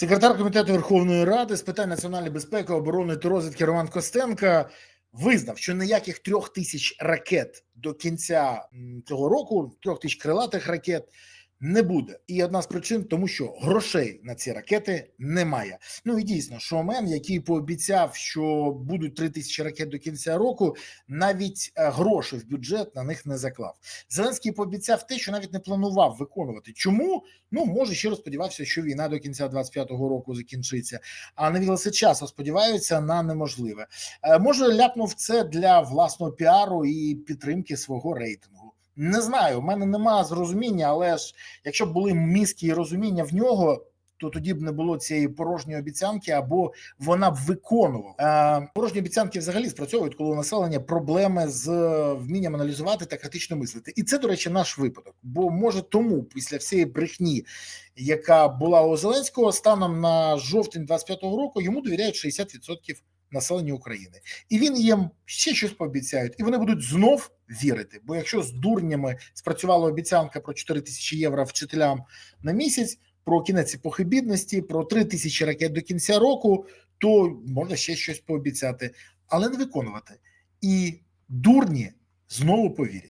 Секретар комітету Верховної Ради з питань національної безпеки, оборони та розвідки Роман Костенка визнав, що ніяких трьох тисяч ракет до кінця цього року, трьох тисяч крилатих ракет. Не буде, і одна з причин, тому що грошей на ці ракети немає. Ну і дійсно, шоумен, який пообіцяв, що будуть три тисячі ракет до кінця року, навіть е, гроші в бюджет на них не заклав. Зеленський пообіцяв те, що навіть не планував виконувати. Чому? Ну може щиро сподівався, що війна до кінця 25-го року закінчиться. А навілися часу сподіваються на неможливе. Е, Може, ляпнув це для власного піару і підтримки свого рейтингу. Не знаю, в мене немає зрозуміння, але ж якщо б були мізки і розуміння в нього. То тоді б не було цієї порожньої обіцянки, або вона б виконувала. Е, порожні обіцянки взагалі спрацьовують, коли у населення проблеми з е, вмінням аналізувати та критично мислити. І це, до речі, наш випадок. Бо може тому, після всієї брехні, яка була у Зеленського, станом на жовтень 25-го року йому довіряють 60% населення України, і він їм ще щось пообіцяють, і вони будуть знов вірити. Бо якщо з дурнями спрацювала обіцянка про 4 тисячі євро вчителям на місяць, про кінець епохи бідності, про 3 тисячі ракет до кінця року, то можна ще щось пообіцяти, але не виконувати. І дурні знову повірять.